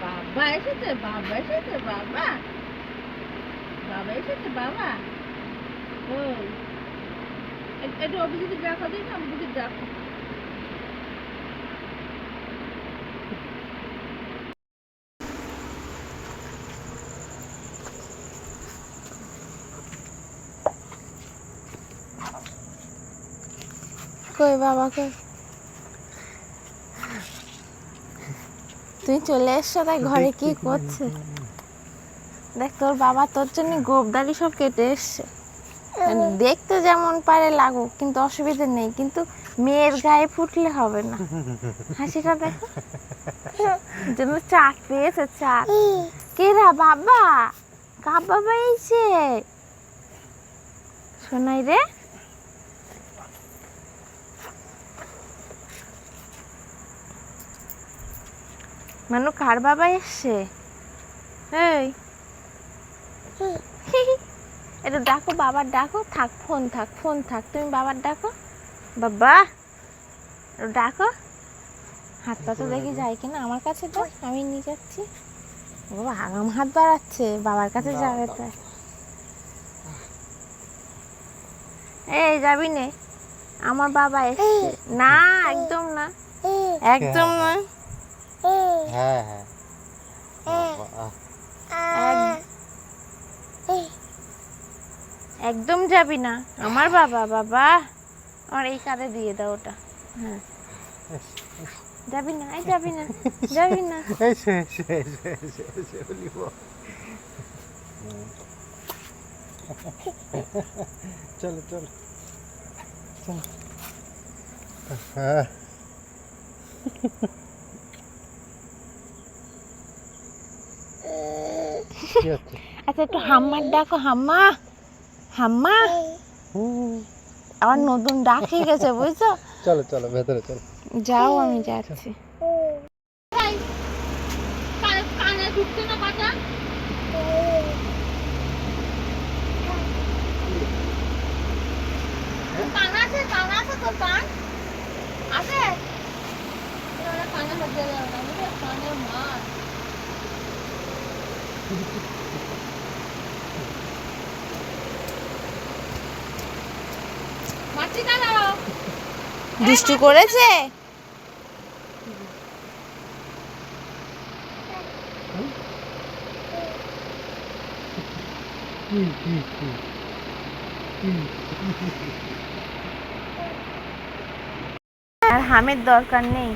বাবা এসেছে বাবা এসেছে, বাবা। বাবা এসেছে, বাবা। এ- একটু অভিজিৎ দেখো দিন, অভিজিৎ দেখো। কই বাবা, কই? তুই চলে এসছো তাই ঘরে কি করছে। দেখ তোর বাবা তোর জন্য গোবদারি সব কেটে এসছে। দেখতে যেমন পারে লাগুক কিন্তু অসুবিধা নেই কিন্তু মেয়ের গায়ে ফুটলে হবে না। হাসিটা দেখো। যেন চাক পেয়েছে চাক কেরা বাবা কা বাবা? এইছে শোনাই রে। মানু কার বাবা এসছে এই। এটা ডাকো বাবার ডাকো থাক ফোন থাক ফোন থাক। তুমি বাবার ডাকো? বাবা ডাকো। হাত পা তো দেখি যায় কিনা আমার কাছে তো আমি নিয়ে যাচ্ছি। বাবা আগাম হাত বাড়াচ্ছে বাবার কাছে যাবে তাই এই যাবি নে। আমার বাবা এসছে। না একদম না। একদম না। হ্যাঁ হ্যাঁ। একদম যাবি না। আমার বাবা বাবা। আমার এই কাঁধে দিয়ে দাও ওটা। হ্যাঁ। যাবি না এই যাবি না যাবি না। বলিব চলো চলো। চলো। হ্যাঁ কি হচ্ছে আচ্ছা একটু হাম্মার ডাকো হাম্মা হাম্মা। হুম, আবার নতুন ডাক হয়ে গেছে বুঝছ? চলো চলো ভেতরে চলো। যাও আমি যাচ্ছি। কানে ঢুকছে না কথা? কান আছে কান আছে তোর কান আছে এবারে কানে মাছি দুষ্টু করেছে? আর হামের দরকার নেই।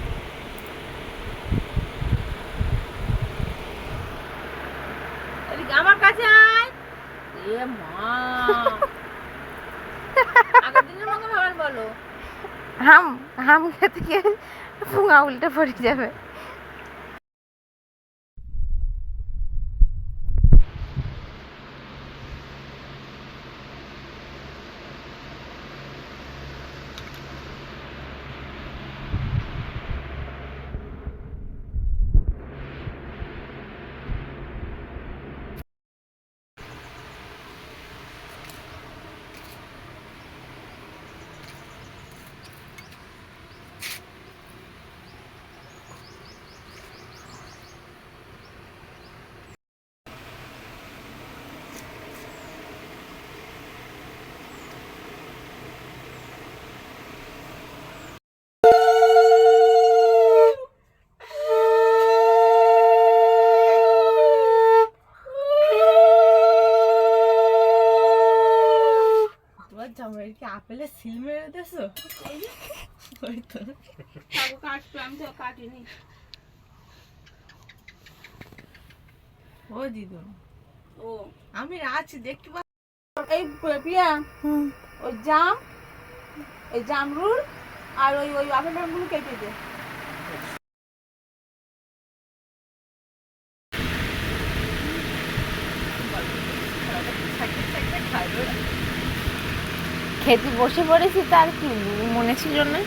হাম হাম খেতে গিয়ে ফুঙা উল্টে পড়ে যাবে। আপেলে সিল মেরে দেছো আমি ও ও। আমি আছি দেখতে এই প্রিয়া ওই জাম ওই জামরুল আর ওই ওই আপেলের মুখ কেটে দেয় খেতে বসে পড়েছি তার কি মনে ছিল না?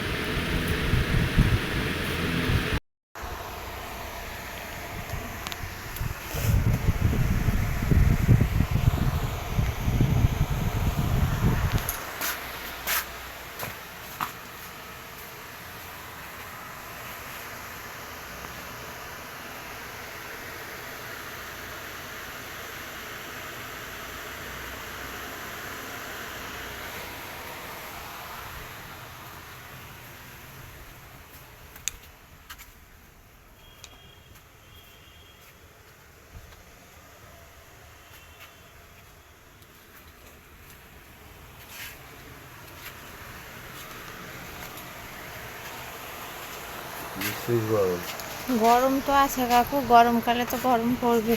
গরম তো আছে কাকু গরমকালে তো গরম পড়বে।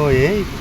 Voy, ¿eh?